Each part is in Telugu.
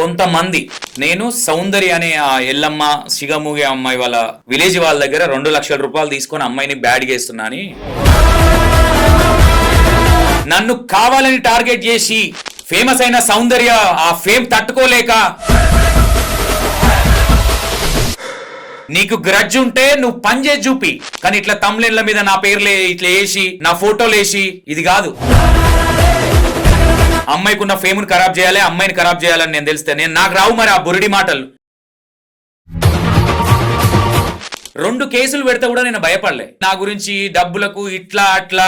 కొంతమంది. నేను సౌందర్య అనే ఆ ఎల్లమ్మ సిగమూగే అమ్మాయి వాళ్ళ విలేజ్ వాళ్ళ దగ్గర రెండు లక్షల రూపాయలు తీసుకొని అమ్మాయిని బ్యాడ్ చేస్తున్నాని నన్ను కావాలని టార్గెట్ చేసి ఫేమస్ అయిన సౌందర్య ఆ ఫేమ్ తట్టుకోలేక. నీకు గ్రడ్జ్ ఉంటే నువ్వు పని చేసి చూపి. కానీ ఇట్లా తమ్లెన్ల మీద నా పేర్లే ఇట్లా వేసి నా ఫోటోలు వేసి ఇది కాదు. అమ్మాయికి ఉన్న ఫేమ్ను ఖరాబ్ చేయాలి అమ్మాయిని ఖరాబ్ చేయాలని నేను తెలిస్తే నేను నాకు రావు మరి ఆ బురిడి మాటలు. రెండు కేసులు పెడితే కూడా నేను భయపడలే. నా గురించి డబ్బులకు ఇట్లా అట్లా.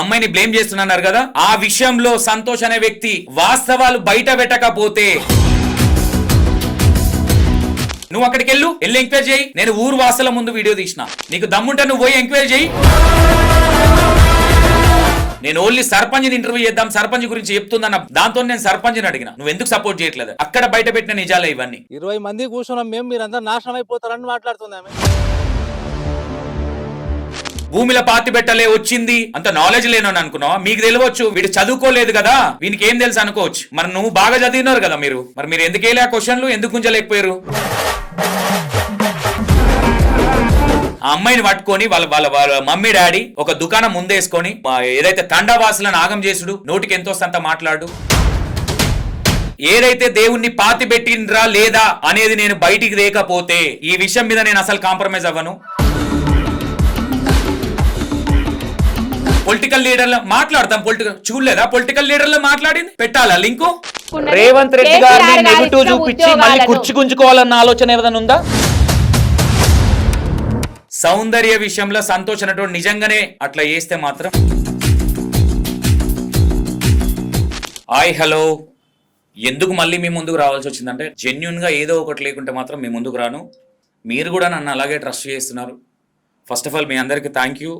అమ్మాయిని బ్లేమ్ చేస్తున్నారు కదా? ఆ విషయంలో సంతోష్ అనే వ్యక్తి వాస్తవాలు బయట పెట్టకపోతే. నువ్వు అక్కడికి వెళ్ళు వెళ్ళి ఎంక్వైరీ చేయి. నేను ఊరు వాసల ముందు వీడియో తీసిన. నీకు దమ్ముంటే నువ్వు పోయి ఎంక్వైరీ చేయి. నేను ఓన్లీ సర్పంచ్ ఇంటర్వ్యూ చేద్దాం సర్పంచ్ గురించి చెప్తుందన్న దాంతో నేను సర్పంచ్ని అడిగిన. నువ్వు ఎందుకు సపోర్ట్ చేయట్లేదు? అక్కడ బయట పెట్టిన నిజాలే ఇవన్నీ. ఇరవై మంది కూర్చున్నాం మేము మీరందరూ నాశనం అయిపోతారని మాట్లాడుతుంది ఆమె. భూమిలో పాతి పెట్టలే వచ్చింది. అంత నాలెడ్జ్ లేనని అనుకున్నావా? మీకు తెలియవచ్చు వీడు చదువుకోలేదు కదా? వీనికి ఏం తెలుసు అనుకోవచ్చు. మరి నువ్వు బాగా చదివినారు కదా మీరు. మరి మీరు ఎందుకు వెళ్ళి ఆ క్వశ్చన్లు ఎందుకు ఉంచలేకపోయారు ఆ అమ్మాయిని పట్టుకొని వాళ్ళ వాళ్ళ వాళ్ళ మమ్మీ డాడీ ఒక దుకాణం ముందేసుకొని ఏదైతే తండావాసులను ఆగం చేసుడు నోటికి ఎంతో సంత మాట్లాడు. ఏదైతే దేవుణ్ణి పాతి పెట్టిండ్రా లేదా అనేది నేను బయటికి లేకపోతే ఈ విషయం మీద నేను అసలు కాంప్రమైజ్ అవ్వను. పొలిటికల్ లీడర్లు మాట్లాడతాం పొలిటికల్ చూడలేదా? పొలిటికల్ లీడర్లు మాట్లాడింది? పెట్టాలా లింకు? రేవంత్ రెడ్డి గారిని నెగిటివ్ చూపించి మళ్ళీ కుర్చీ గుంజుకోవాలన్న ఆలోచన ఏదైనా ఉందా? సౌందర్య విషయంలో సంతోష్ అనేటువంటి నిజంగానే అట్లా చేస్తే మాత్రం. Hi hello. ఎందుకు మళ్ళీ మీ ముందుకు రావాల్సి వచ్చిందంటే జెన్యున్గా ఏదో ఒకటి లేకుంటే మాత్రం మీ ముందుకు రాను. మీరు కూడా నన్ను అలాగే ట్రస్ట్ చేస్తున్నారు. ఫస్ట్ ఆఫ్ ఆల్ మీ అందరికీ థ్యాంక్ యూ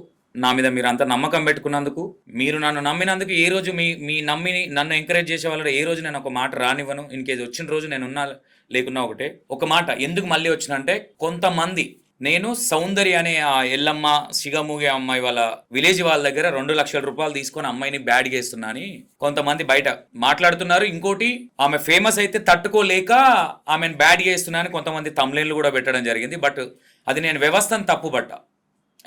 నా మీద మీరు అంత నమ్మకం పెట్టుకున్నందుకు మీరు నన్ను నమ్మినందుకు ఏ రోజు మీ మీ నమ్మి నన్ను ఎంకరేజ్ చేసే వాళ్ళు ఏ రోజు నేను ఒక మాట రానివ్వను. ఇన్ కేసు వచ్చిన రోజు నేను ఉన్నా లేకున్నా ఒకటే. ఒక మాట ఎందుకు మళ్ళీ వచ్చినంటే కొంతమంది నేను సౌందర్య అనే ఆ ఎల్లమ్మ సిగమూగే అమ్మాయి వాళ్ళ విలేజ్ వాళ్ళ దగ్గర రెండు లక్షల రూపాయలు తీసుకొని అమ్మాయిని బ్యాడ్ చేస్తున్నాని కొంతమంది బయట మాట్లాడుతున్నారు. ఇంకోటి ఆమె ఫేమస్ అయితే తట్టుకోలేక ఆమెను బ్యాడ్ చేస్తున్నాని కొంతమంది తమ్లైన్లు కూడా పెట్టడం జరిగింది. బట్ అది నేను వ్యవస్థను తప్పుబట్ట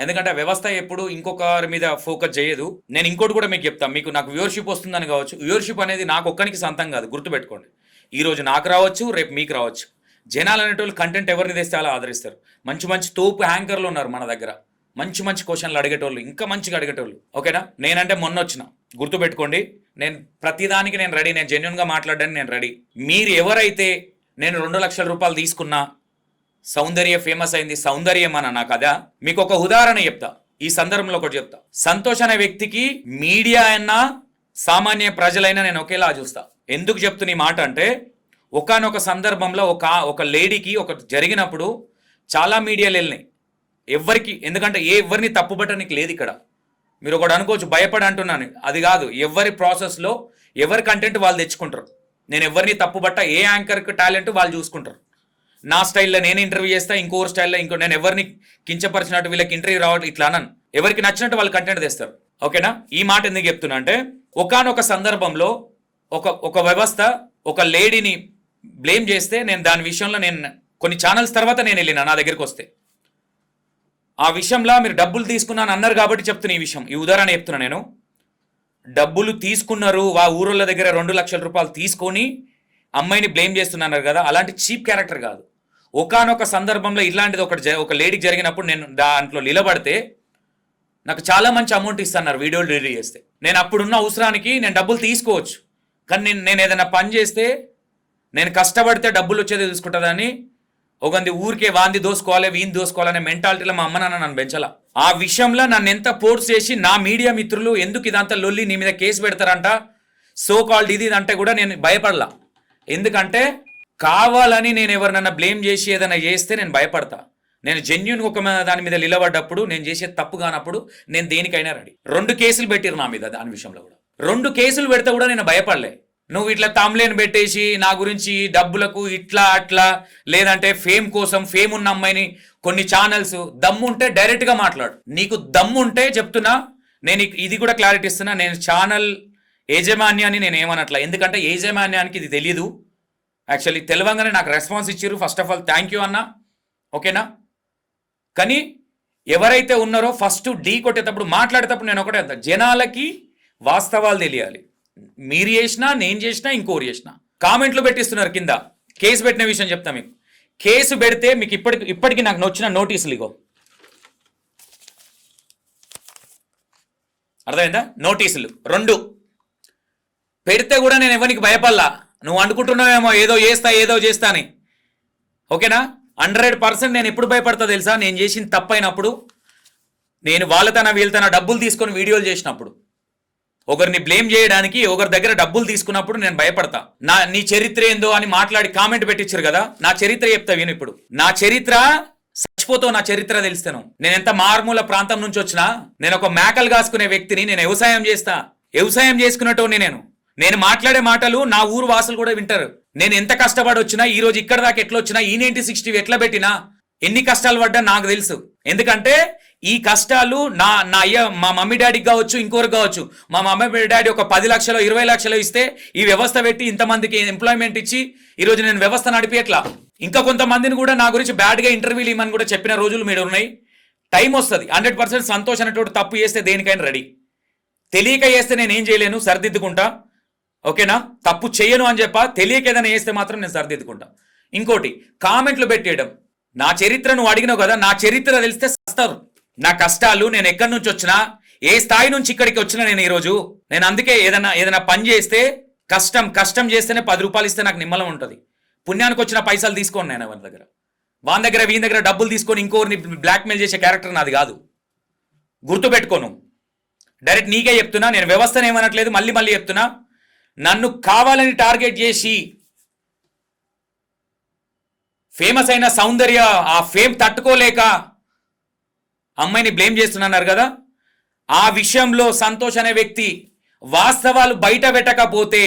ఎందుకంటే ఆ వ్యవస్థ ఎప్పుడు ఇంకొకరి మీద ఫోకస్ చేయదు. నేను ఇంకోటి కూడా మీకు చెప్తాను మీకు నాకు వ్యూవర్షిప్ వస్తుందని కావచ్చు. వ్యూవర్షిప్ అనేది నాకు ఒక్కరికి సొంతం కాదు. గుర్తుపెట్టుకోండి. ఈ రోజు నాకు రావచ్చు రేపు మీకు రావచ్చు. జనాలు అనేటోళ్ళు కంటెంట్ ఎవరిని తెస్తే అలా ఆదరిస్తారు. మంచి మంచి తోపు హ్యాంకర్లు ఉన్నారు మన దగ్గర. మంచి మంచి క్వశ్చన్లు అడిగేటోళ్ళు ఇంకా మంచిగా అడిగేటోళ్ళు. ఓకేనా? నేనంటే మొన్న వచ్చిన. గుర్తుపెట్టుకోండి నేను ప్రతిదానికి నేను రెడీ నేను జెన్యున్గా మాట్లాడడానికి నేను రెడీ మీరు ఎవరైతే నేను రెండు లక్షల రూపాయలు తీసుకున్నా సౌందర్య ఫేమస్ అయింది సౌందర్యం అన్న నా కదా మీకు ఒక ఉదాహరణ చెప్తా. ఈ సందర్భంలో ఒకటి చెప్తా. సంతోష్ అనే వ్యక్తికి మీడియా అయినా సామాన్య ప్రజలైనా నేను ఒకేలా చూస్తా. ఎందుకు చెప్తున్న ఈ మాట అంటే ఒకానొక సందర్భంలో ఒక ఒక లేడీకి ఒక జరిగినప్పుడు చాలా మీడియాలు వెళ్ళినాయి. ఎవరికి ఎందుకంటే ఏ ఎవరిని తప్పుపట్టడానికి లేదు ఇక్కడ. మీరు ఒకటి అనుకోవచ్చు భయపడి అంటున్నాను. అది కాదు ఎవరి ప్రాసెస్లో ఎవరి కంటెంట్ వాళ్ళు తెచ్చుకుంటారు. నేను ఎవరిని తప్పుబట్ట ఏ యాంకర్కి టాలెంట్ వాళ్ళు చూసుకుంటారు. నా స్టైల్లో నేను ఇంటర్వ్యూ చేస్తా ఇంకోరు స్టైల్లో ఇంకో నేను ఎవరిని కించపరిచినట్టు వీళ్ళకి ఇంటర్వ్యూ రావడం ఇట్లా అనను. ఎవరికి నచ్చినట్టు వాళ్ళు కంటెంట్ తెస్తారు. ఓకేనా? ఈ మాట ఎందుకు చెప్తున్నా అంటే ఒకానొక సందర్భంలో ఒక ఒక వ్యవస్థ ఒక లేడీని బ్లేమ్ చేస్తే నేను దాని విషయంలో నేను కొన్ని ఛానల్స్ తర్వాత నేను వెళ్ళిన నా దగ్గరికి వస్తే. ఆ విషయంలో మీరు డబ్బులు తీసుకున్నాను అన్నారు కాబట్టి చెప్తున్నా ఈ విషయం. ఈ ఉదాహరణ చెప్తున్నా నేను. డబ్బులు తీసుకున్నారు వా ఊరోళ్ళ దగ్గర రెండు లక్షల రూపాయలు తీసుకొని అమ్మాయిని బ్లేమ్ చేస్తున్నారు కదా అలాంటి చీప్ క్యారెక్టర్ కాదు. ఒకానొక సందర్భంలో ఇలాంటిది ఒకటి జ- ఒక లేడీకి జరిగినప్పుడు నేను దాంట్లో నిలబడితే నాకు చాలా మంచి అమౌంట్ ఇస్తున్నారు వీడియోలు రిలీజ్ చేస్తే. నేను అప్పుడున్న అవసరానికి నేను డబ్బులు తీసుకోవచ్చు. కానీ నేను నేను ఏదైనా పని చేస్తే నేను కష్టపడితే డబ్బులు వచ్చేది చూసుకుంటుందని ఒకంది ఊరికే వాంది దోసుకోవాలి వీని దోసుకోవాలనే మెంటాలిటీలో మా అమ్మ నాన్న నన్ను పెంచాల. ఆ విషయంలో నన్ను ఎంత ఫోర్స్ చేసి నా మీడియా మిత్రులు ఎందుకు ఇదంతా లొల్లి నీ మీద కేసు పెడతారంట? సో కాల్డ్ ఇది ఇది అంటే కూడా నేను భయపడలా. ఎందుకంటే కావాలని నేను ఎవరినన్నా బ్లేమ్ చేసి ఏదైనా చేస్తే నేను భయపడతా. నేను జెన్యున్ ఒక దాని మీద నిలబడ్డప్పుడు నేను చేసే తప్పు కానప్పుడు నేను దేనికైనా రెడీ. రెండు కేసులు పెట్టిరు నా మీద దాని విషయంలో కూడా. రెండు కేసులు పెడితే కూడా నేను భయపడలే. నువ్వు ఇట్లా తమ్లేని పెట్టేసి నా గురించి డబ్బులకు ఇట్లా అట్లా లేదంటే ఫేమ్ కోసం ఫేమ్ ఉన్న అమ్మాయిని కొన్ని ఛానల్స్ దమ్ముంటే డైరెక్ట్గా మాట్లాడు. నీకు దమ్ముంటే చెప్తున్నా నేను ఇది కూడా క్లారిటీ ఇస్తున్నా నేను ఛానల్ యజమాన్యాన్ని నేను ఏమనట్లా? ఎందుకంటే యజమాన్యానికి ఇది తెలియదు యాక్చువల్లీ తెలవంగానే నాకు రెస్పాన్స్ ఇచ్చారు first of all thank you అన్న. ఓకేనా కానీ ఎవరైతే ఉన్నారో ఫస్ట్ ఢీ కొట్టేటప్పుడు మాట్లాడేటప్పుడు నేను ఒకటే అంత. జనాలకి వాస్తవాలు తెలియాలి. మీరు చేసినా నేను చేసినా ఇంకోరు చేసినా. కామెంట్లు పెట్టిస్తున్నారు కింద. కేసు పెట్టిన విషయం చెప్తా మీకు. కేసు పెడితే మీకు ఇప్పటికి ఇప్పటికి నాకు నొచ్చిన నోటీసులు ఇగో. అర్థమైందా? నోటీసులు. రెండు. పెడితే కూడా నేను ఎవరికి భయపడలా? నువ్వు అనుకుంటున్నావేమో ఏదో చేస్తా ఏదో చేస్తా అని. ఓకేనా? హండ్రెడ్ పర్సెంట్ నేను ఎప్పుడు భయపడతా తెలుసా? నేను చేసిన తప్పైనప్పుడు నేను వాళ్ళతన వీళ్ళతన డబ్బులు తీసుకొని వీడియోలు చేసినప్పుడు. ఒకరిని బ్లేమ్ చేయడానికి ఒకరి దగ్గర డబ్బులు తీసుకున్నప్పుడు నేను భయపడతా. నా నీ చరిత్ర ఏందో అని మాట్లాడి కామెంట్ పెట్టించారు కదా నా చరిత్ర చెప్తా విను ఇప్పుడు. నా చరిత్ర చచ్చిపోతావు నా చరిత్ర తెలిస్తాను నేను ఎంత మారుమూల ప్రాంతం నుంచి వచ్చినా నేను ఒక మేకలు కాసుకునే వ్యక్తిని నేను వ్యవసాయం చేస్తా. వ్యవసాయం చేసుకున్నట్టు నేను. నేను మాట్లాడే మాటలు నా ఊరు వాసులు కూడా వింటారు. నేను ఎంత కష్టపడి వచ్చినా ఈ రోజు ఇక్కడ దాకా ఎట్లా వచ్చినా ఈ నైన్టీ సిక్స్టీ ఎట్లా పెట్టినా ఎన్ని కష్టాలు పడ్డా నాకు తెలుసు. ఎందుకంటే ఈ కష్టాలు నా నా అయ్య మా మమ్మీ డాడీకి కావచ్చు ఇంకోరికి కావచ్చు. మా మమ్మీ డాడీ ఒక పది లక్షలు ఇరవై లక్షలు ఇస్తే ఈ వ్యవస్థ పెట్టి ఇంతమందికి ఎంప్లాయ్మెంట్ ఇచ్చి ఈరోజు నేను వ్యవస్థ నడిపేట్లా ఇంకా కొంతమందిని కూడా నా గురించి బ్యాడ్గా ఇంటర్వ్యూలు ఇవ్వమని కూడా చెప్పిన రోజులు మీరు ఉన్నాయి. టైం వస్తుంది. హండ్రెడ్ పర్సెంట్ సంతోషం అనేటువంటి తప్పు చేస్తే దేనికైనా రెడీ తెలియక చేస్తే నేను ఏం చేయలేను సరిదిద్దుకుంటా. ఓకేనా? తప్పు చేయను అని చెప్పా తెలియక ఏదైనా చేస్తే మాత్రం నేను సరిదిద్దుకుంటా. ఇంకోటి కామెంట్లు పెట్టేయడం. నా చరిత్ర నువ్వు అడిగినావు కదా నా చరిత్ర తెలిస్తే సస్తారు. నా కష్టాలు నేను ఎక్కడి నుంచి వచ్చినా ఏ స్థాయి నుంచి ఇక్కడికి వచ్చినా నేను ఈరోజు నేను అందుకే ఏదైనా ఏదైనా పని చేస్తే కష్టం కష్టం చేస్తేనే పది రూపాయలు ఇస్తే నాకు నిమ్మలం ఉంటుంది. పుణ్యానికి వచ్చిన పైసలు తీసుకోండి నేను వాళ్ళ దగ్గర. వాని దగ్గర వీని దగ్గర డబ్బులు తీసుకొని ఇంకోరిని బ్లాక్మెయిల్ చేసే క్యారెక్టర్ నాది కాదు. గుర్తుపెట్టుకోను. డైరెక్ట్ నీకే చెప్తున్నా నేను వ్యవస్థను ఏమనట్లేదు మళ్ళీ మళ్ళీ చెప్తున్నా. నన్ను కావాలని టార్గెట్ చేసి ఫేమస్ అయిన సౌందర్య ఆ ఫేమ్ తట్టుకోలేక అమ్మాయిని బ్లేమ్ చేస్తున్నారు కదా? ఆ విషయంలో సంతోష్ అనే వ్యక్తి వాస్తవాలు బయట పెట్టకపోతే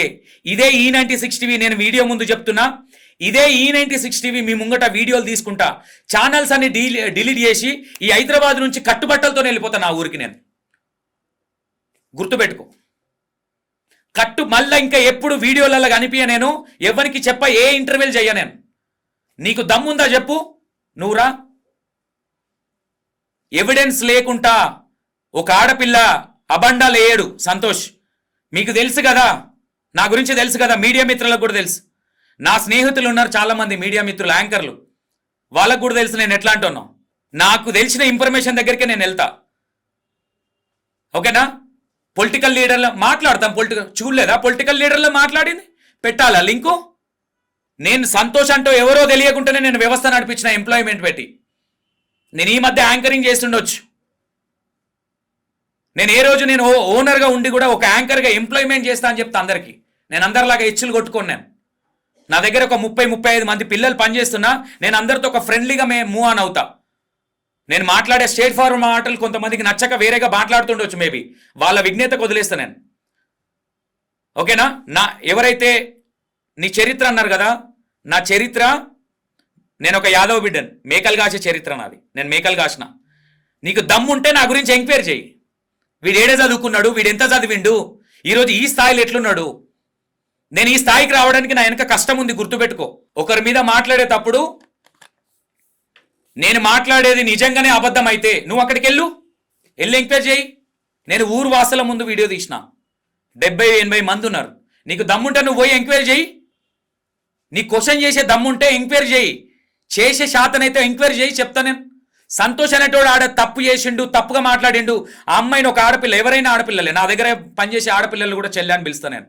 ఇదే ఈ నైన్టీ సిక్స్ టీవీ నేను వీడియో ముందు చెప్తున్నా. ఇదే ఈ నైన్టీ సిక్స్ టీవీ మీ ముంగట వీడియోలు తీసుకుంటా. ఛానల్స్ అన్ని డిలీట్ చేసి ఈ హైదరాబాద్ నుంచి కట్టుబట్టలతో వెళ్ళిపోతా నా ఊరికి నేను. గుర్తుపెట్టుకో. కట్టు మళ్ళీ ఇంకా ఎప్పుడు వీడియోలలో కనిపించ నేను. ఎవరికి చెప్ప ఏ ఇంటర్వ్యూలు చెయ్య నేను. నీకు దమ్ముందా చెప్పు? నువ్వురా ఎవిడెన్స్ లేకుండా ఒక ఆడపిల్ల అబండా లేయడు సంతోష్. మీకు తెలుసు కదా నా గురించి తెలుసు కదా మీడియా మిత్రులకు కూడా తెలుసు. నా స్నేహితులు ఉన్నారు చాలామంది మీడియా మిత్రులు యాంకర్లు. వాళ్ళకు కూడా తెలుసు నేను ఎట్లా అంటున్నా. నాకు తెలిసిన ఇన్ఫర్మేషన్ దగ్గరికి నేను వెళ్తా. ఓకేనా? పొలిటికల్ లీడర్లో మాట్లాడతాం పొలిటికల్ చూడలేదా? పొలిటికల్ లీడర్లో మాట్లాడింది? పెట్టాలా లింకు? నేను సంతోష్ అంటూ ఎవరో తెలియకుండానే నేను వ్యవస్థ నడిపించిన ఎంప్లాయ్మెంట్ పెట్టి. నేను ఈ మధ్య యాంకరింగ్ చేస్తుండొచ్చు. నేను ఏ రోజు నేను ఓ- ఓనర్గా ఉండి కూడా ఒక యాంకర్గా ఎంప్లాయ్మెంట్ చేస్తా అని చెప్తా అందరికీ. నేను అందరిలాగా హెచ్చులు కొట్టుకున్నాను నా దగ్గర ఒక ముప్పై ముప్పై ఐదు మంది పిల్లలు పనిచేస్తున్నా నేను అందరితో ఒక ఫ్రెండ్లీగా మే మూవ్ ఆన్ అవుతా. నేను మాట్లాడే స్టేట్ ఫార్వర్డ్ మాటలు కొంతమందికి నచ్చక వేరేగా మాట్లాడుతుండొచ్చు మేబీ వాళ్ళ విజ్ఞత వదిలేస్తా నేను. ఓకేనా? నా ఎవరైతే నీ చరిత్ర అన్నారు కదా. నా చరిత్ర నేను ఒక యాదవ్ బిడ్డను. మేకలు కాసే చరిత్ర నాది. నేను మేకలు కాసిన. నీకు దమ్ముంటే నా గురించి ఎంక్వైరీ చేయి. వీడు ఏడే చదువుకున్నాడు వీడు ఎంత చదివిండు? ఈరోజు ఈ స్థాయిలో ఎట్లున్నాడు? నేను ఈ స్థాయికి రావడానికి నా వెనక కష్టం ఉంది గుర్తుపెట్టుకో. ఒకరి మీద మాట్లాడేటప్పుడు నేను మాట్లాడేది నిజంగానే అబద్ధం అయితే నువ్వు అక్కడికి వెళ్ళు వెళ్ళి ఎంక్వైరీ చేయి. నేను ఊరు వాసల ముందు వీడియో తీసిన. డెబ్బై ఎనభై మంది ఉన్నారు. నీకు దమ్ముంటే నువ్వు పోయి ఎంక్వైరీ చేయి. నీ క్వశ్చన్ చేసే దమ్ముంటే ఎంక్వైరీ చేయి. చేసే శాతనైతే ఎంక్వైరీ చేయి చెప్తా నేను. సంతోష్ అనేటోడు ఆడ తప్పు చేసిండు తప్పుగా మాట్లాడిండు. ఆ అమ్మాయిని ఒక ఆడపిల్ల ఎవరైనా ఆడపిల్లలే. నా దగ్గర పనిచేసే ఆడపిల్లలు కూడా చెల్లి అని పిలుస్తా నేను.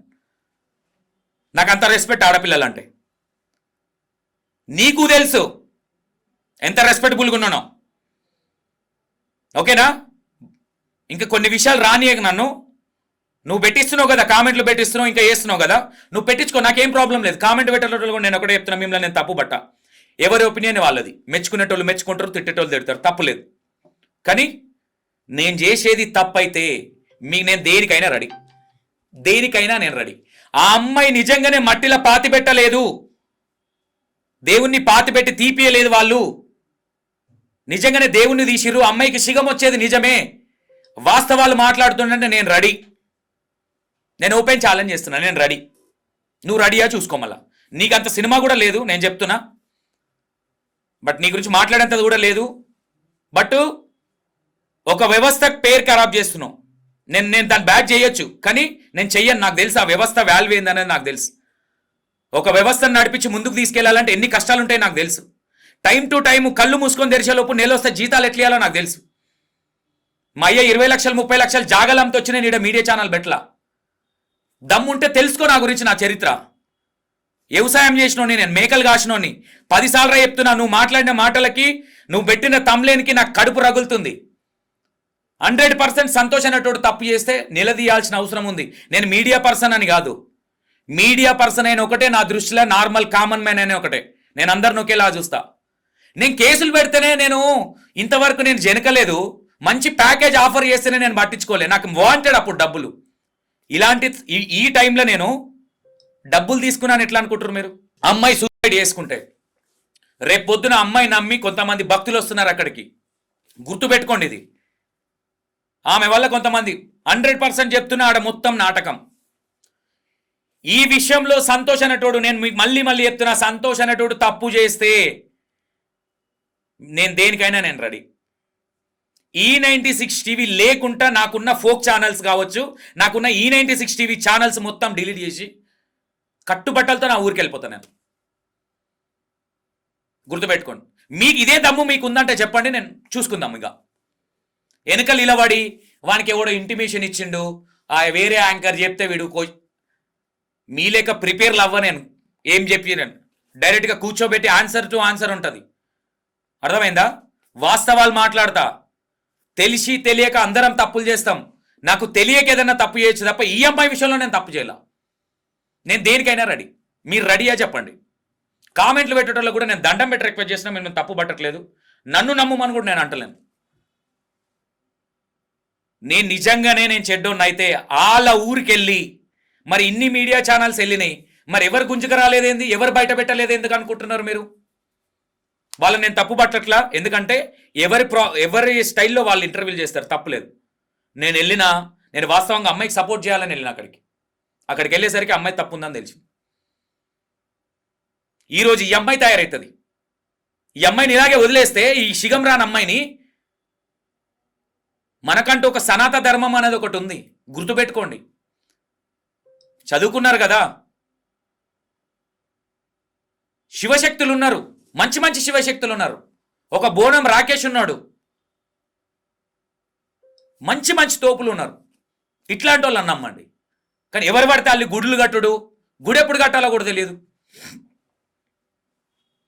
నాకు అంత రెస్పెక్ట్ ఆడపిల్లలు అంటే నీకు తెలుసు ఎంత రెస్పెక్టబుల్గా ఉన్నానో. ఓకేనా? ఇంకా కొన్ని విషయాలు రానియక నన్ను. నువ్వు పెట్టిస్తున్నావు కదా కామెంట్లు పెట్టిస్తున్నావు ఇంకా చేస్తున్నావు కదా. నువ్వు పెట్టించుకో నాకేం ప్రాబ్లం లేదు. కామెంట్ పెట్టేటోళ్ళు నేను ఒకటే చెప్తున్నా మిమ్మల్ని నేను తప్పు బట్ట ఎవరి ఒపీనియన్ వాళ్ళది. మెచ్చుకునేటోళ్ళు మెచ్చుకుంటారు తిట్టేటోళ్ళు తిడతారు. తప్పులేదు కానీ నేను చేసేది తప్పైతే మీ నేను దేనికైనా రెడీ. దేనికైనా నేను రెడీ. ఆ అమ్మాయి నిజంగానే మట్టిలో పాతి పెట్టలేదు. దేవుణ్ణి పాతి పెట్టి తీపియలేదు వాళ్ళు. నిజంగానే దేవుణ్ణి తీసిరు అమ్మాయికి సిగం వచ్చేది నిజమే. వాస్తవాలు మాట్లాడుతుండంటే నేను రెడీ. నేను ఓపెన్ ఛాలెంజ్ చేస్తున్నా నేను రెడీ. నువ్వు రెడీయా చూసుకో నీకు అంత సినిమా కూడా లేదు నేను చెప్తున్నా. బట్ నీ గురించి మాట్లాడేంతది కూడా లేదు. బట్ ఒక వ్యవస్థ పేరు ఖరాబ్ చేస్తున్నావు. నేను నేను దాన్ని బ్యాక్ చేయొచ్చు కానీ నేను చెయ్యను నాకు తెలుసు ఆ వ్యవస్థ వాల్యూ ఏందనేది నాకు తెలుసు. ఒక వ్యవస్థను నడిపించి ముందుకు తీసుకెళ్ళాలంటే ఎన్ని కష్టాలు ఉంటాయి నాకు తెలుసు. టైం టు టైం కళ్ళు మూసుకొని తెరిచేలోపు నేను వస్తే జీతాలు ఎట్లేయాలో నాకు తెలుసు. మా అయ్య ఇరవై లక్షలు ముప్పై లక్షలు జాగలంతో వచ్చి నీడ మీడియా ఛానల్ పెట్టలా. దమ్ముంటే తెలుసుకో నా గురించి నా చరిత్ర. వ్యవసాయం చేసినోని నేను మేకలు కాసినోని పదిసార్లు చెప్తున్నా నువ్వు మాట్లాడిన మాటలకి నువ్వు పెట్టిన తమ్లేనికి నాకు కడుపు రగులుతుంది. హండ్రెడ్ పర్సెంట్ సంతోష్ అనేటోడు తప్పు చేస్తే నిలదీయాల్సిన అవసరం ఉంది. నేను మీడియా పర్సన్ అని కాదు. మీడియా పర్సన్ అయిన ఒకటే నా దృష్టిలో నార్మల్ కామన్ మ్యాన్ అనే ఒకటే. నేను అందరిని ఒకేలా చూస్తా. నేను కేసులు పెడితేనే నేను ఇంతవరకు నేను జనకలేదు. మంచి ప్యాకేజ్ ఆఫర్ చేస్తేనే నేను పట్టించుకోలేదు నాకు వాంటెడ్ అప్పుడు డబ్బులు. ఇలాంటి ఈ- ఈ టైంలో నేను డబ్బులు తీసుకున్నాను ఎట్లా అనుకుంటారు మీరు? అమ్మాయి సూసైడ్ చేసుకుంటే. రేపు పొద్దున అమ్మాయి నమ్మి కొంతమంది భక్తులు వస్తున్నారు అక్కడికి. గుర్తుపెట్టుకోండి ఇది. ఆమె వల్ల కొంతమంది హండ్రెడ్ పర్సెంట్ చెప్తున్నా ఆడ మొత్తం నాటకం. ఈ విషయంలో సంతోష్ అనేటోడు నేను మీకు మళ్ళీ మళ్ళీ చెప్తున్నా సంతోష్ అనేటోడు తప్పు చేస్తే నేను దేనికైనా నేను రెడీ. ఈ నైంటీ సిక్స్ టీవీ లేకుండా నాకున్న ఫోక్ ఛానల్స్ కావచ్చు నాకున్న ఈ నైంటీ సిక్స్ టీవీ ఛానల్స్ మొత్తం డిలీట్ చేసి కట్టుబట్టలతో నా ఊరికి వెళ్ళిపోతాను నేను. గుర్తుపెట్టుకోండి. మీకు ఇదే దమ్ము మీకు ఉందంటే చెప్పండి నేను చూసుకుందాం ఇక. వెనక నిలబడి వానికి ఎవడో ఇంటిమేషన్ ఇచ్చిండు ఆ వేరే యాంకర్ చెప్తే వీడు కో మీ లేక ప్రిపేర్లు అవ్వ నేను. ఏం చెప్పి నేను? డైరెక్ట్గా కూర్చోబెట్టి ఆన్సర్ టు ఆన్సర్ ఉంటుంది. అర్థమైందా? వాస్తవాలు మాట్లాడతా. తెలిసి తెలియక అందరం తప్పులు చేస్తాం. నాకు తెలియక ఏదైనా తప్పు చేయొచ్చు తప్ప ఈఎంఐ విషయంలో నేను తప్పు చేయాల. నేను దేనికైనా రెడీ. మీరు రెడీయా చెప్పండి. కామెంట్లు పెట్టడంలో కూడా నేను దండం పెట్టి రిక్వెస్ట్ చేసినా మేము తప్పు పట్టట్లేదు. నన్ను నమ్ముమని కూడా నేను అంటలేను. నేను నిజంగానే నేను చెడ్డోన్ అయితే వాళ్ళ ఊరికెళ్ళి మరి ఇన్ని మీడియా ఛానల్స్ వెళ్ళినాయి. మరి ఎవరు గుంజుకు రాలేదేంది? ఎవరు బయట పెట్టలేదు ఎందుకు అనుకుంటున్నారు మీరు? వాళ్ళని నేను తప్పు పట్టట్లా? ఎందుకంటే ఎవరి ప్రా ఎవరి స్టైల్లో వాళ్ళు ఇంటర్వ్యూలు చేస్తారు తప్పులేదు. నేను వెళ్ళినా నేను వాస్తవంగా అమ్మాయికి సపోర్ట్ చేయాలని వెళ్ళిన అక్కడికి. అక్కడికి వెళ్ళేసరికి అమ్మాయి తప్పు ఉందని తెలిసింది. ఈరోజు ఈ అమ్మాయి తయారవుతుంది ఈ అమ్మాయిని ఇలాగే వదిలేస్తే ఈ శిగం రాని అమ్మాయిని మనకంటూ ఒక సనాత ధర్మం అనేది ఒకటి ఉంది. గుర్తుపెట్టుకోండి. చదువుకున్నారు కదా? శివశక్తులు ఉన్నారు. మంచి మంచి శివశక్తులు ఉన్నారు. ఒక బోనం రాకేష్ ఉన్నాడు. మంచి మంచి తోపులు ఉన్నారు. ఇట్లాంటి వాళ్ళు నమ్మండి. కానీ ఎవరు పడితే వాళ్ళు గుడులు కట్టుడు గుడి ఎప్పుడు కట్టాలో కూడా తెలియదు.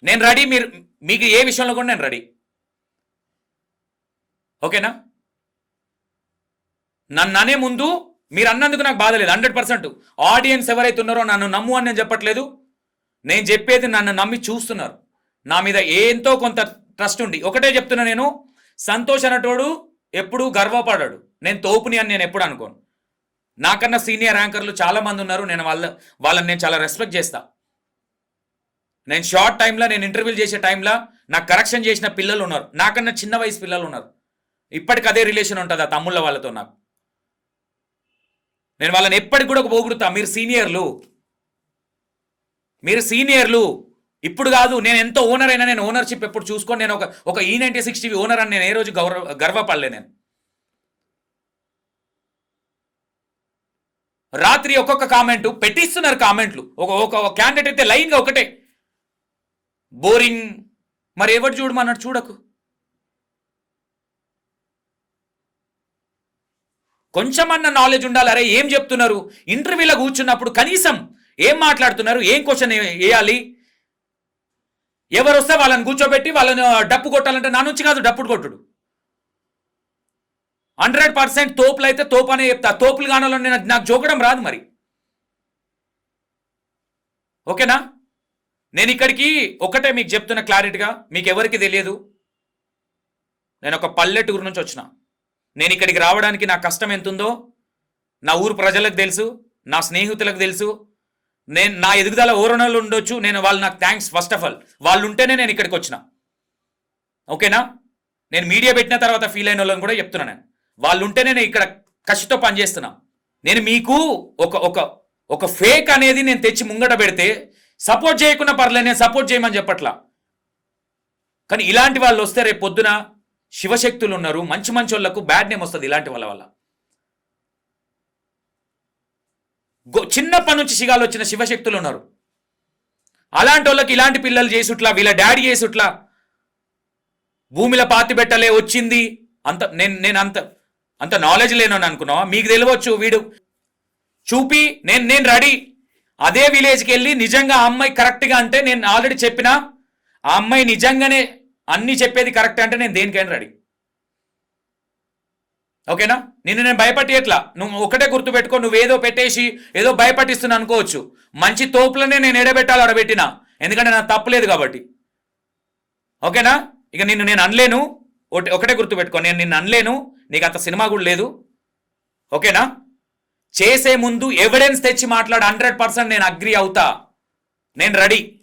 నేను రెడీ మీరు మీకు ఏ విషయంలో కూడా నేను రెడీ. ఓకేనా? నన్ను అనే ముందు మీరు అన్నందుకు నాకు బాధ లేదు హండ్రెడ్ పర్సెంట్. ఆడియన్స్ ఎవరైతే ఉన్నారో నన్ను నమ్ము అని నేను చెప్పట్లేదు. నేను చెప్పేది నన్ను నమ్మి చూస్తున్నారు. నా మీద ఎంతో కొంత ట్రస్ట్ ఉండి ఒకటే చెప్తున్నా నేను సంతోష్ అనేటోడు ఎప్పుడూ గర్వపడాడు. నేను తోపుని అని నేను ఎప్పుడు అనుకోను. నాకన్నా సీనియర్ యాంకర్లు చాలా మంది ఉన్నారు. నేను వాళ్ళ వాళ్ళని నేను చాలా రెస్పెక్ట్ చేస్తా. నేను షార్ట్ టైంలో నేను ఇంటర్వ్యూలు చేసే టైంలో నాకు కరెక్షన్ చేసిన పిల్లలు ఉన్నారు. నాకన్నా చిన్న వయసు పిల్లలు ఉన్నారు. ఇప్పటికి అదే రిలేషన్ ఉంటుంది ఆ తమ్ముళ్ళ వాళ్ళతో నాకు. నేను వాళ్ళని ఎప్పటికి కూడా పోగొడుతా. మీరు సీనియర్లు మీరు సీనియర్లు ఇప్పుడు కాదు నేను ఎంతో ఓనర్ అయినా నేను ఓనర్షిప్ ఎప్పుడు చూసుకొని. నేను ఒక ఒక ఈ నైన్టీ సిక్స్ టీవీ ఓనర్ అని నేను ఏ రోజు గౌరవ గర్వపడలే నేను. రాత్రి ఒక్కొక్క కామెంట్ పెట్టిస్తున్నారు కామెంట్లు. ఒక ఒక క్యాండిడేట్ అయితే లైన్గా ఒకటే. బోరింగ్ మరి ఎవరు చూడమన్నాడు చూడకు. కొంచెమన్న నాలెడ్జ్ ఉండాలి. అరే ఏం చెప్తున్నారు? ఇంటర్వ్యూలో కూర్చున్నప్పుడు కనీసం ఏం మాట్లాడుతున్నారు? ఏం క్వశ్చన్ వేయాలి? ఎవరు వస్తే వాళ్ళని కూర్చోబెట్టి వాళ్ళని డప్పు కొట్టాలంటే నా నుంచి కాదు డప్పుడు కొట్టుడు. హండ్రెడ్ పర్సెంట్ తోపులు అయితే తోపు అనే చెప్తా. తోపులు కానాలని నేను నాకు జోకడం రాదు మరి. ఓకేనా? నేను ఇక్కడికి ఒకటే మీకు చెప్తున్న క్లారిటీగా మీకు ఎవరికి తెలియదు? నేను ఒక పల్లెటూరు నుంచి వచ్చిన. నేను ఇక్కడికి రావడానికి నా కష్టం ఎంతుందో నా ఊరు ప్రజలకు తెలుసు నా స్నేహితులకు తెలుసు నేను నా ఎదుగుదల ఓరణలు ఉండొచ్చు. నేను వాళ్ళు నాకు థ్యాంక్స్ ఫస్ట్ ఆఫ్ ఆల్ వాళ్ళు ఉంటేనే నేను ఇక్కడికి వచ్చిన. ఓకేనా? నేను మీడియా పెట్టిన తర్వాత ఫీల్ అయిన వాళ్ళని కూడా చెప్తున్నా నేను. వాళ్ళు ఉంటేనే నేను ఇక్కడ కసితో పనిచేస్తున్నా నేను మీకు ఒక ఒక ఒక ఫేక్ అనేది నేను తెచ్చి ముంగట పెడితే సపోర్ట్ చేయకుండా పర్లేదు నేను సపోర్ట్ చేయమని చెప్పట్లా. కానీ ఇలాంటి వాళ్ళు వస్తే రేపు పొద్దున శివశక్తులు ఉన్నారు. మంచి మంచి వాళ్ళకు బ్యాడ్ నేమ్ వస్తుంది ఇలాంటి వాళ్ళ వల్ల. చిన్నప్పటి నుంచి శిగాలు వచ్చిన శివశక్తులు ఉన్నారు. అలాంటి వాళ్ళకి ఇలాంటి పిల్లలు చేసుట్లా వీళ్ళ డాడీ చేసుట్లా భూమిలో పాతి పెట్టలే వచ్చింది అంత నేను నేను అంత అంత నాలెడ్జ్ లేనని అనుకున్నావా? మీకు తెలియవచ్చు వీడు. చూపి నేను నేను రెడీ. అదే విలేజ్కి వెళ్ళి నిజంగా ఆ అమ్మాయి కరెక్ట్గా అంటే నేను ఆల్రెడీ చెప్పిన ఆ అమ్మాయి నిజంగానే అన్ని చెప్పేది కరెక్ట్ అంటే నేను దేనికైనా రెడీ. ఓకేనా? నిన్ను నేను భయపట్టి ఎట్లా? నువ్వు ఒకటే గుర్తుపెట్టుకో నువ్వేదో పెట్టేసి ఏదో భయపట్టిస్తున్నా అనుకోవచ్చు. మంచి తోపులనే నేను ఎడబెట్టాలి ఆడబెట్టిన. ఎందుకంటే నాకు తప్పులేదు కాబట్టి. ఓకేనా? ఇక నిన్ను నేను అనలేను. ఒకటి- ఒకటే గుర్తుపెట్టుకో నేను నిన్ను అనలేను. నీకు అంత సినిమా కూడా లేదు. ఓకేనా? చేసే ముందు ఎవిడెన్స్ తెచ్చి మాట్లాడు హండ్రెడ్ పర్సెంట్ నేను అగ్రి అవుతా. నేను రెడీ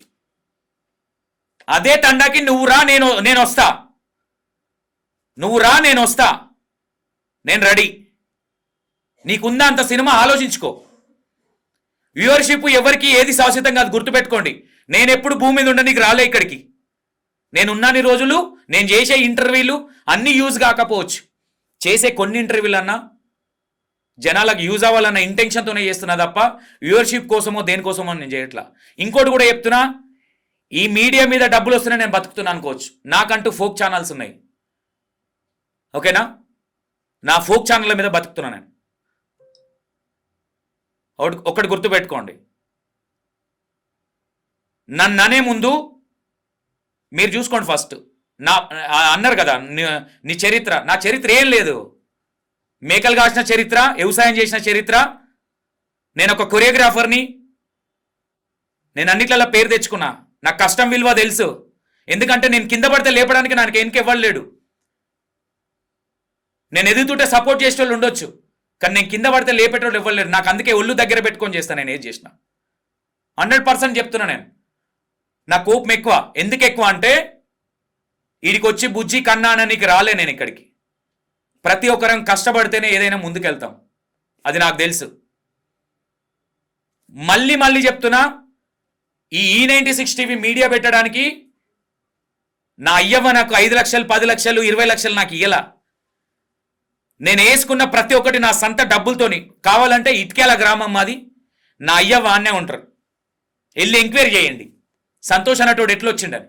అదే తండాకి నువ్వు రా నేను నేను వస్తా. నువ్వు రా నేను వస్తా. నేను రెడీ. నీకుందా అంత సినిమా ఆలోచించుకో. వ్యూవర్షిప్ ఎవరికి ఏది శాశ్వతం కాదు గుర్తుపెట్టుకోండి. నేను ఎప్పుడు భూమి మీద ఉండ నీకు రాలే ఇక్కడికి. నేనున్నాని రోజులు నేను చేసే ఇంటర్వ్యూలు అన్ని యూజ్ కాకపోవచ్చు. చేసే కొన్ని ఇంటర్వ్యూలు అన్నా జనాలకు యూజ్ అవ్వాలన్న ఇంటెన్షన్తోనే చేస్తున్నా తప్ప వ్యూవర్షిప్ కోసమో దేనికోసమో నేను చేయట్లా. ఇంకోటి కూడా చెప్తున్నా ఈ మీడియా మీద డబ్బులు వస్తున్నాయి నేను బతుకుతున్నాను అనుకోవచ్చు. నాకంటూ ఫోక్ ఛానల్స్ ఉన్నాయి. ఓకేనా? నా ఫోక్ ఛానళ్ళ మీద బతుకుతున్నా నేను. ఒకటి ఒకటి గుర్తుపెట్టుకోండి. నన్ను అనే ముందు మీరు చూసుకోండి ఫస్ట్. నా అన్నారు కదా నీ- చరిత్ర. నా చరిత్ర ఏం లేదు. మేకలు కాసిన చరిత్ర వ్యవసాయం చేసిన చరిత్ర. నేను ఒక కొరియోగ్రాఫర్ని. నేను అన్నిట్లలో పేరు తెచ్చుకున్నా. నాకు కష్టం విలువ తెలుసు. ఎందుకంటే నేను కింద పడితే లేపడానికి నాకు వెనక ఇవ్వలేడు నేను ఎదుగుతుంటే సపోర్ట్ చేసే వాళ్ళు ఉండొచ్చు. కానీ నేను కింద పడితే లేపేటోళ్ళు ఇవ్వలేరు నాకు అందుకే ఒళ్ళు దగ్గర పెట్టుకొని చేస్తాను నేను ఏది చేసిన. హండ్రెడ్ పర్సెంట్ చెప్తున్నా నేను. నా కోపం ఎక్కువ. ఎందుకు ఎక్కువ అంటే వీడికి వచ్చి బుజ్జి కన్నానని నీకు రాలే నేను ఇక్కడికి. ప్రతి ఒక్కరం కష్టపడితేనే ఏదైనా ముందుకెళ్తాం. అది నాకు తెలుసు. మళ్ళీ మళ్ళీ చెప్తున్నా ఈ ఈ నైంటీ సిక్స్ టీవీ మీడియా పెట్టడానికి నా అయ్యవ్వ నాకు ఐదు లక్షలు పది లక్షలు ఇరవై లక్షలు నాకు ఇయ్యలా. నేను వేసుకున్న ప్రతి ఒక్కటి నా సొంత డబ్బులతోని. కావాలంటే ఇటుకేల గ్రామం మాది. నా అయ్య వాన్నే ఉంటారు. వెళ్ళి ఎంక్వైరీ చేయండి. సంతోష్ అన్నటోడు ఎట్లా వచ్చిండని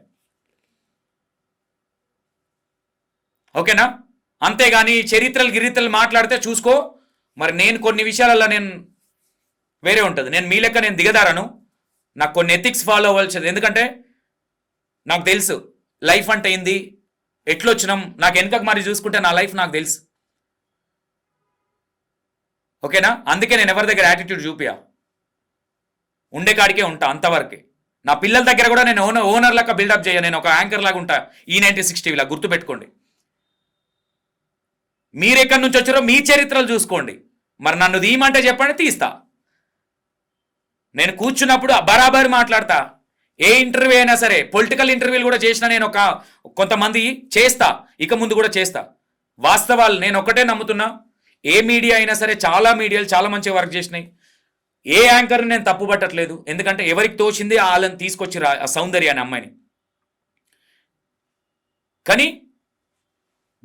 ఓకేనా? అంతేగాని చరిత్రలు గిరిత్రలు మాట్లాడితే చూసుకో. మరి నేను కొన్ని విషయాలలో నేను వేరే ఉంటుంది. నేను మీ లెక్క నేను దిగదారను. నాకు కొన్ని ఎథిక్స్ ఫాలో అవ్వాల్సింది. ఎందుకంటే నాకు తెలుసు. లైఫ్ అంటే ఏంది? ఎట్లొచ్చినాం? నాకు వెనుకకు మరి చూసుకుంటే నా లైఫ్ నాకు తెలుసు. ఓకేనా? అందుకే నేను ఎవరి దగ్గర యాటిట్యూడ్ చూపియా? ఉండే కాడికే ఉంటా అంతవరకే. నా పిల్లల దగ్గర కూడా నేను ఓనర్ ఓనర్ లాగా బిల్డప్ చేయ నేను ఒక యాంకర్ లాగా ఉంటా ఈ నైన్టీ సిక్స్ టీవీలా గుర్తుపెట్టుకోండి. మీరు ఎక్కడి నుంచి వచ్చారో మీ చరిత్రలు చూసుకోండి. మరి నన్ను తీయమంటే చెప్పండి తీస్తా. నేను కూర్చున్నప్పుడు బరాబర్ మాట్లాడతా. ఏ ఇంటర్వ్యూ అయినా సరే పొలిటికల్ ఇంటర్వ్యూలు కూడా చేసిన నేను ఒక కొంతమంది చేస్తా. ఇక ముందు కూడా చేస్తా. వాస్తవాలు నేను ఒకటే నమ్ముతున్నా. ఏ మీడియా అయినా సరే చాలా మీడియాలు చాలా మంచిగా వర్క్ చేసినాయి. ఏ యాంకర్ నేను తప్పు పట్టట్లేదు ఎందుకంటే ఎవరికి తోచింది వాళ్ళని తీసుకొచ్చి రా సౌందర్య అనే అమ్మాయిని. కానీ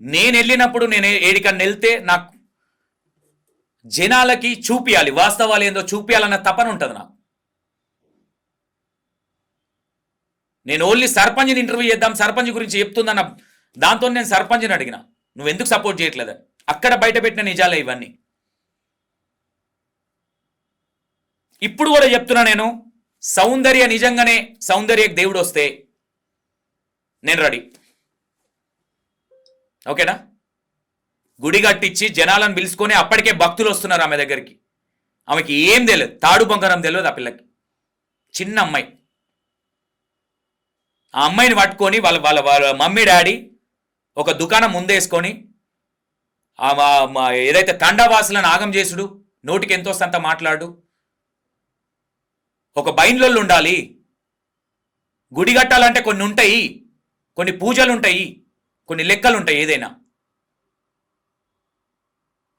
నేను వెళ్ళినప్పుడు నేను ఏడికన్నా వెళ్తే నాకు జనాలకి చూపియాలి. వాస్తవాలు ఏందో చూపియాలన్న తపన ఉంటుంది నాకు. నేను ఓన్లీ సర్పంచ్ని ఇంటర్వ్యూ చేద్దాం సర్పంచ్ గురించి చెప్తుందన్న దాంతో నేను సర్పంచ్ని అడిగిన. నువ్వు ఎందుకు సపోర్ట్ చేయట్లేదని? అక్కడ బయట పెట్టిన నిజాలే ఇవన్నీ. ఇప్పుడు కూడా చెప్తున్నా నేను సౌందర్య నిజంగానే సౌందర్య దేవుడు వస్తే నేను రెడీ. ఓకేనా? గుడి కట్టించి జనాలను పిలుచుకొని అప్పటికే భక్తులు వస్తున్నారు ఆమె దగ్గరికి. ఆమెకి ఏం తెలియదు. తాడు బంగారం తెలియదు ఆ పిల్లకి. చిన్న అమ్మాయి. ఆ అమ్మాయిని పట్టుకొని వాళ్ళ వాళ్ళ వాళ్ళ మమ్మీ డాడీ ఒక దుకాణం ముందేసుకొని ఏదైతే తండావాసులను ఆగం చేసుడు నోటికి ఎంతో సంత మాట్లాడు. ఒక బైన్లలో ఉండాలి గుడి కట్టాలంటే కొన్ని ఉంటాయి కొన్ని పూజలు ఉంటాయి కొన్ని లెక్కలు ఉంటాయి ఏదైనా.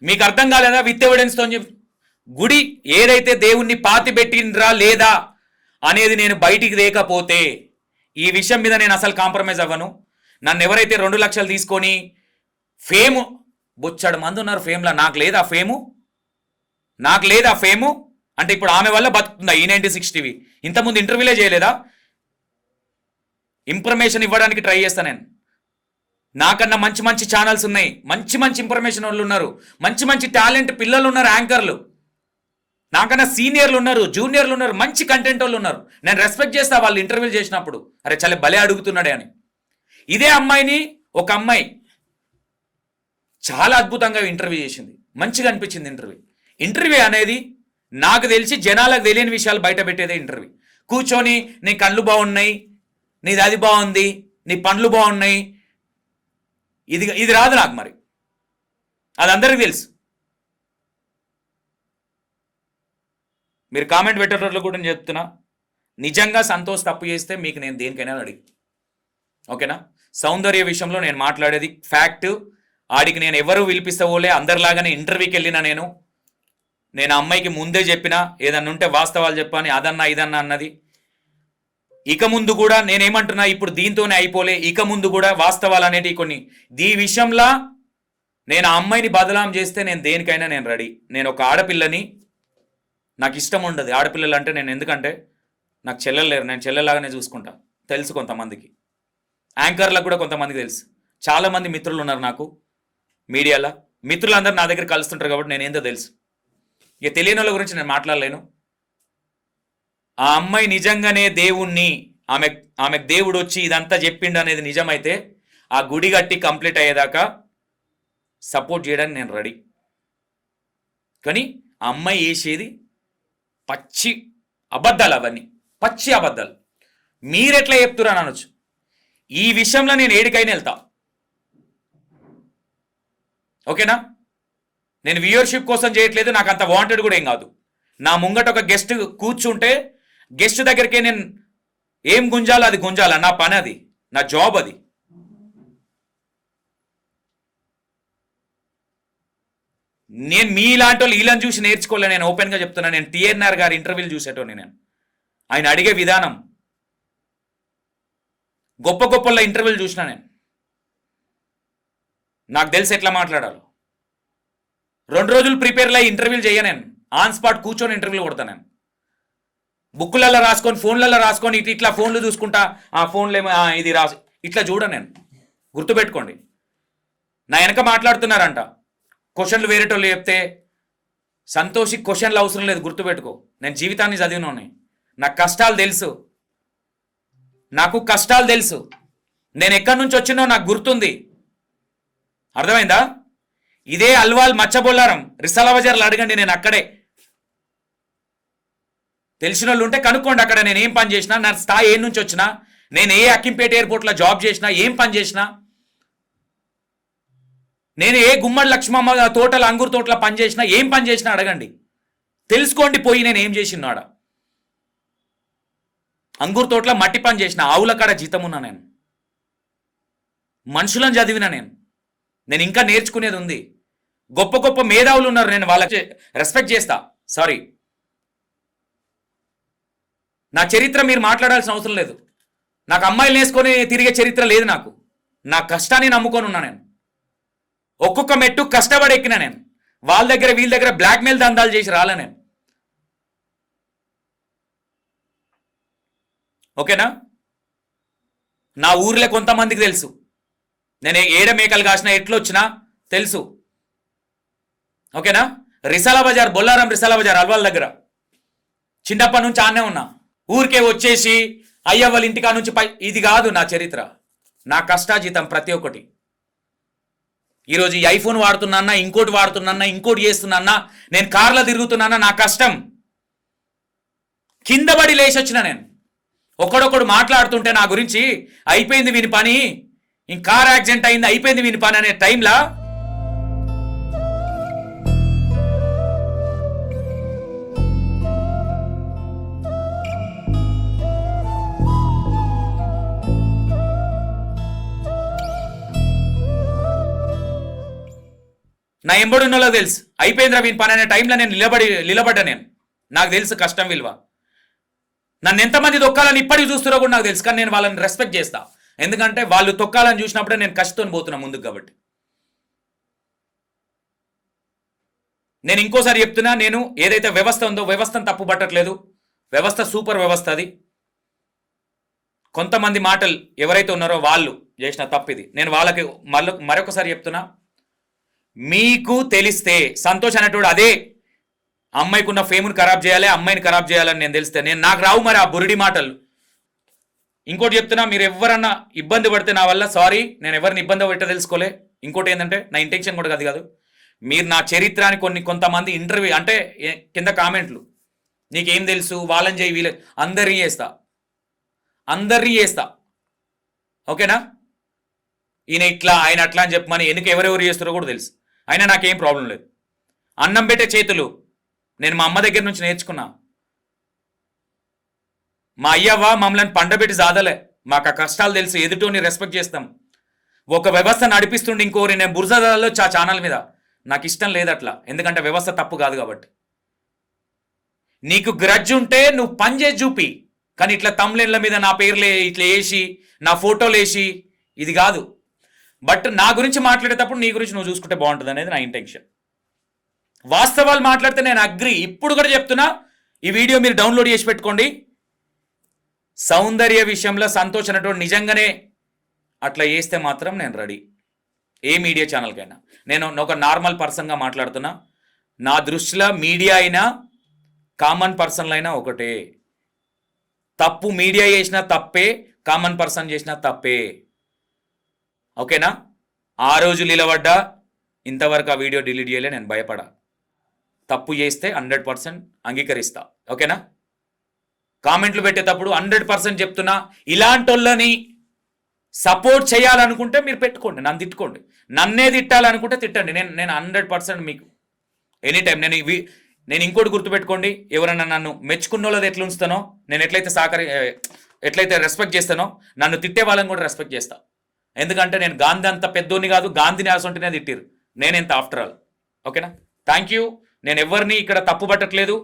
మీకు అర్థం కాలేదా విత్ ఎవిడెన్స్తో చెప్పి? గుడి ఏదైతే దేవుణ్ణి పాతి పెట్టిండ్రా లేదా అనేది నేను బయటికి లేకపోతే ఈ విషయం మీద నేను అసలు కాంప్రమైజ్ అవ్వను. నన్ను ఎవరైతే రెండు లక్షలు తీసుకొని ఫేము బొచ్చాడు మంది ఉన్నారు ఫేమ్లో నాకు లేదా ఫేము నాకు లేదా ఫేము అంటే ఇప్పుడు ఆమె వల్ల బతుకుతుందా ఈ నైన్టీ సిక్స్ టీవీ ఇంతకుముందు ఇంటర్వ్యూలే చేయలేదా? ఇన్ఫర్మేషన్ ఇవ్వడానికి ట్రై చేస్తా నేను. నాకన్నా మంచి మంచి ఛానల్స్ ఉన్నాయి. మంచి మంచి ఇన్ఫర్మేషన్ వాళ్ళు ఉన్నారు. మంచి మంచి టాలెంట్ పిల్లలు ఉన్నారు యాంకర్లు నాకన్నా సీనియర్లు ఉన్నారు జూనియర్లు ఉన్నారు మంచి కంటెంట్ వాళ్ళు ఉన్నారు. నేను రెస్పెక్ట్ చేస్తా వాళ్ళు ఇంటర్వ్యూ చేసినప్పుడు. అరే చాలా భలే అడుగుతున్నాడే అని. ఇదే అమ్మాయిని ఒక అమ్మాయి చాలా అద్భుతంగా ఇంటర్వ్యూ చేసింది. మంచిగా అనిపించింది ఇంటర్వ్యూ. ఇంటర్వ్యూ అనేది నాకు తెలిసి జనాలకు తెలియని విషయాలు బయట పెట్టేదే ఇంటర్వ్యూ. కూర్చొని నీ కళ్ళు బాగున్నాయి నీది అది బాగుంది నీ పండ్లు బాగున్నాయి. ఇది ఇది రాదు నాకు మరి. అది అందరికీ తెలుసు. మీరు కామెంట్ పెట్టేటట్లు కూడా నేను చెప్తున్నా. నిజంగా సంతోష్ తప్పు చేస్తే మీకు నేను దేనికైనా అడిగి ఓకేనా? సౌందర్య విషయంలో నేను మాట్లాడేది ఫ్యాక్ట్. ఆడికి నేను ఎవరు పిలిపిస్తావోలే అందరిలాగానే ఇంటర్వ్యూకి వెళ్ళినా నేను. నేను అమ్మాయికి ముందే చెప్పిన ఏదన్నా ఉంటే వాస్తవాలు చెప్పని అదన్నా ఇదన్నా అన్నది. ఇక ముందు కూడా నేనేమంటున్నా ఇప్పుడు దీంతోనే అయిపోలే. ఇక ముందు కూడా వాస్తవాలు అనేటివి కొన్ని. దీ విషయంలో నేను ఆ అమ్మాయిని బదలాం చేస్తే నేను దేనికైనా నేను రెడీ. నేను ఒక ఆడపిల్లని నాకు ఇష్టం ఉండదు. ఆడపిల్లలు అంటే నేను ఎందుకంటే నాకు చెల్లెలు లేరు. నేను చెల్లెలాగానే చూసుకుంటా. తెలుసు కొంతమందికి. యాంకర్లకు కూడా కొంతమందికి తెలుసు. చాలామంది మిత్రులు ఉన్నారు నాకు. మీడియాలో. మిత్రులందరూ నా దగ్గర కలుస్తుంటారు కాబట్టి నేను ఏందో తెలుసు. ఇక తెలియని వాళ్ళ గురించి నేను మాట్లాడలేను. ఆ అమ్మాయి నిజంగానే దేవుణ్ణి ఆమె ఆమెకు దేవుడు వచ్చి ఇదంతా చెప్పిండు అనేది నిజమైతే ఆ గుడి కట్టి కంప్లీట్ అయ్యేదాకా సపోర్ట్ చేయడానికి నేను రెడీ. కానీ ఆ అమ్మాయి వేసేది పచ్చి అబద్ధాలు అవన్నీ. పచ్చి అబద్ధాలు. మీరెట్లా చెప్తురా అనొచ్చు. ఈ విషయంలో నేను ఏడికైనా వెళ్తా. ఓకేనా? నేను వ్యూయర్షిప్ కోసం చేయట్లేదు నాకు అంత వాంటెడ్ కూడా ఏం కాదు. నా ముంగట ఒక గెస్ట్ కూర్చుంటే గెస్ట్ దగ్గరికి నేను ఏం గుంజాలో అది గుంజాల? నా పని అది నా జాబ్ అది. నేను మీలాంటి వాళ్ళు వీళ్ళని చూసి నేర్చుకోలే నేను ఓపెన్గా చెప్తున్నా. నేను టిఎన్ఆర్ గారి ఇంటర్వ్యూలు చూసేటోని నేను. ఆయన అడిగే విధానం. గొప్ప గొప్పల ఇంటర్వ్యూలు చూసిన నేను. నాకు తెలిసి ఎట్లా మాట్లాడాలో? రెండు రోజులు ప్రిపేర్లో ఇంటర్వ్యూలు చేయ నేను. ఆన్ స్పాట్ కూర్చొని ఇంటర్వ్యూలు కొడతా నేను. బుక్కులలో రాసుకొని ఫోన్లలో రాసుకొని ఇట్లా ఇట్లా ఫోన్లు చూసుకుంటా ఆ ఫోన్లు ఏమో ఇది రాసి ఇట్లా చూడ నేను. గుర్తుపెట్టుకోండి. నా వెనక మాట్లాడుతున్నారంట. క్వశ్చన్లు వేరేటోళ్ళు చెప్తే సంతోషి క్వశ్చన్లు అవసరం లేదు గుర్తుపెట్టుకో. నేను జీవితాన్ని చదివినోని. నాకు కష్టాలు తెలుసు. నాకు కష్టాలు తెలుసు. నేను ఎక్కడి నుంచి వచ్చినో నాకు గుర్తుంది. అర్థమైందా? ఇదే అల్వాల్ మచ్చబొల్లారం. రిసాల బజార్లో అడగండి నేను అక్కడే. తెలిసిన వాళ్ళు ఉంటే కనుక్కోండి అక్కడ నేను ఏం పని చేసినా నా స్థాయి ఏ నుంచి వచ్చినా నేను ఏ అక్కింపేట ఎయిర్పోర్ట్లో జాబ్ చేసినా ఏం పని చేసినా నేను ఏ గుమ్మడి లక్ష్మమ్మ తోటల అంగూర్ తోటల పని చేసినా ఏం పని చేసినా అడగండి. తెలుసుకోండి పోయి నేను ఏం చేసినాడ అంగూరు తోటల మట్టి పని చేసిన ఆవుల కాడ జీతం ఉన్నా నేను. మనుషులను చదివిన నేను. నేను ఇంకా నేర్చుకునేది ఉంది. గొప్ప గొప్ప మేధావులు ఉన్నారు. నేను వాళ్ళకి రెస్పెక్ట్ చేస్తా. సారీ నా చరిత్ర మీరు మాట్లాడాల్సిన అవసరం లేదు. నాకు అమ్మాయిలు వేసుకొని తిరిగే చరిత్ర లేదు నాకు. నా కష్టాన్ని నమ్ముకొని ఉన్నా నేను. ఒక్కొక్క మెట్టు కష్టపడి ఎక్కిన నేను. వాళ్ళ దగ్గర వీళ్ళ దగ్గర బ్లాక్మెయిల్ దందాలు చేసి రాలే నేను. ఓకేనా నా ఊర్లో కొంతమందికి తెలుసు. నేను ఏడ మేకలు కాసిన ఎట్లొచ్చినా తెలుసు. ఓకేనా? రిసాల బజార్ బొల్లారం రిసాల బజార్ అల్వాల్ దగ్గర. చిన్నప్పటి నుంచి ఆనే ఉన్నా. ఊరికే వచ్చేసి అయ్య వాళ్ళ ఇంటికా నుంచి పై ఇది కాదు నా చరిత్ర. నా కష్టాజీతం ప్రతి ఒక్కటి. ఈరోజు ఈ ఐఫోన్ వాడుతున్నా ఇంకోటి వాడుతున్నా ఇంకోటి చేస్తున్నా నేను కార్లో తిరుగుతున్నా నా కష్టం. కింద పడి లేచొచ్చిన నేను. ఒకడొకడు మాట్లాడుతుంటే నా గురించి అయిపోయింది వీని పని. ఇంక కార్ యాక్సిడెంట్ అయింది అయిపోయింది వీని పని అనే టైంలా? నా ఎంబడి వాళ్ళకి తెలుసు. అయిపోయిందిరా వీని పని అనే టైంలో నేను నిలబడి నిలబడ్డా నేను. నాకు తెలుసు కష్టం విలువ. నన్ను ఎంతమంది దొక్కాలని ఇప్పటికి చూస్తున్నారో కూడా నాకు తెలుసు కానీ నేను వాళ్ళని రెస్పెక్ట్ చేస్తా. ఎందుకంటే వాళ్ళు తొక్కాలని చూసినప్పుడే నేను కష్టంతో పోతున్నా ముందుకు కాబట్టి. నేను ఇంకోసారి చెప్తున్నా నేను ఏదైతే వ్యవస్థ ఉందో వ్యవస్థను తప్పు పట్టట్లేదు. వ్యవస్థ సూపర్ వ్యవస్థ అది. కొంతమంది మాటలు ఎవరైతే ఉన్నారో వాళ్ళు చేసిన తప్పిది. నేను వాళ్ళకి మళ్ళీ మరొకసారి చెప్తున్నా మీకు తెలిస్తే సంతోష్ అనేటోడు అదే అమ్మాయికి ఉన్న ఫేమ్ను ఖరాబ్ చేయాలి అమ్మాయిని ఖరాబ్ చేయాలని నేను తెలిస్తే నేను నాకు రావు మరి ఆ బురిడి మాటలు. ఇంకోటి చెప్తున్నా మీరు ఎవరన్నా ఇబ్బంది పడితే నా వల్ల సారీ నేను ఎవరిని ఇబ్బంది పెట్ట తెలుసుకోలే. ఇంకోటి ఏంటంటే నా ఇంటెన్షన్ కూడా అది కాదు. మీరు నా చరిత్రాన్ని కొన్ని కొంతమంది ఇంటర్వ్యూ అంటే కింద కామెంట్లు. నీకేం తెలుసు వాళ్ళని చేయి వీళ్ళ అందరినీ చేస్తా. అందరినీ చేస్తా. ఓకేనా? ఈయన ఇట్లా ఆయన అట్లా అని చెప్పమని ఎందుకు ఎవరెవరు చేస్తారో కూడా తెలుసు. అయినా నాకేం ప్రాబ్లం లేదు. అన్నం పెట్టే చేతులు నేను మా అమ్మ దగ్గర నుంచి నేర్చుకున్నా. మా అయ్యవ్వ మమ్మల్ని పండబెట్టి సాదలే మాకు ఆ కష్టాలు తెలుసు ఎదుటోని రెస్పెక్ట్ చేస్తాం. ఒక వ్యవస్థ నడిపిస్తుండే ఇంకోరి నేను బుర్జాదాలో చా ఛానల్ మీద. నాకు ఇష్టం లేదు అట్లా ఎందుకంటే వ్యవస్థ తప్పు కాదు కాబట్టి. నీకు గ్రడ్జ్ ఉంటే నువ్వు పని చేసి చూపి కానీ ఇట్లా తమ్లెన్ల మీద నా పేర్లే ఇట్లా వేసి నా ఫోటోలు వేసి ఇది కాదు. బట్ నా గురించి మాట్లాడేటప్పుడు నీ గురించి నువ్వు చూసుకుంటే బాగుంటుంది అనేది నా ఇంటెన్షన్ వాస్తవాలు మాట్లాడితే నేను అగ్రి ఇప్పుడు కూడా చెప్తున్నా ఈ వీడియో మీరు డౌన్లోడ్ చేసి పెట్టుకోండి. సౌందర్య విషయంలో సంతోష్ అనేటువంటి నిజంగానే అట్లా చేస్తే మాత్రం నేను రెడీ. ఏ మీడియా ఛానల్కైనా. నేను ఒక నార్మల్ పర్సన్గా మాట్లాడుతున్నా. నా దృష్టిలో మీడియా అయినా కామన్ పర్సన్లు అయినా ఒకటే. తప్పు మీడియా చేసిన తప్పే కామన్ పర్సన్ చేసిన తప్పే. ఓకేనా? ఆ రోజు నిలబడ్డా ఇంతవరకు ఆ వీడియో డిలీట్ చేయలే నేను భయపడా. తప్పు చేస్తే హండ్రెడ్ పర్సెంట్ అంగీకరిస్తా. ఓకేనా? కామెంట్లు పెట్టేటప్పుడు హండ్రెడ్ పర్సెంట్ చెప్తున్నా ఇలాంటి వాళ్ళని సపోర్ట్ చేయాలనుకుంటే మీరు పెట్టుకోండి నన్ను తిట్టుకోండి. నన్నే తిట్టాలనుకుంటే తిట్టండి. నేను నేను హండ్రెడ్ పర్సెంట్ మీకు ఎనీ టైం నేను ఇవి నేను ఇంకోటి గుర్తుపెట్టుకోండి. ఎవరైనా నన్ను మెచ్చుకున్న వాళ్ళది ఎట్లా ఉంచుతానో నేను ఎట్లయితే సహకరి ఎట్లయితే రెస్పెక్ట్ చేస్తానో నన్ను తిట్టే వాళ్ళని కూడా రెస్పెక్ట్ చేస్తా. ఎందుకంటే నేను గాంధీ అంత పెద్దోని కాదు గాంధీని ఆసంటేనే తిట్టిరు. నేనెంత ఆఫ్టర్ ఆల్ ఓకేనా? థ్యాంక్ యూ నేను ఎవరిని ఇక్కడ తప్పు పట్టట్లేదు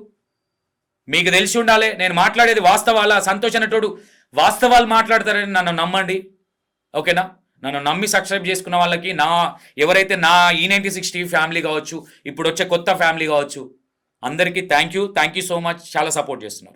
మీకు తెలిసి ఉండాలి నేను మాట్లాడేది వాస్తవాల? సంతోష్ అనేటోడు వాస్తవాలు మాట్లాడతారని నన్ను నమ్మండి. ఓకేనా? నన్ను నమ్మి సబ్స్క్రైబ్ చేసుకున్న వాళ్ళకి నా ఎవరైతే నా ఈ నైన్టీ సిక్స్ టీవీ ఫ్యామిలీ కావచ్చు ఇప్పుడు వచ్చే కొత్త ఫ్యామిలీ కావచ్చు అందరికీ thank you thank you so much చాలా సపోర్ట్ చేస్తున్నారు.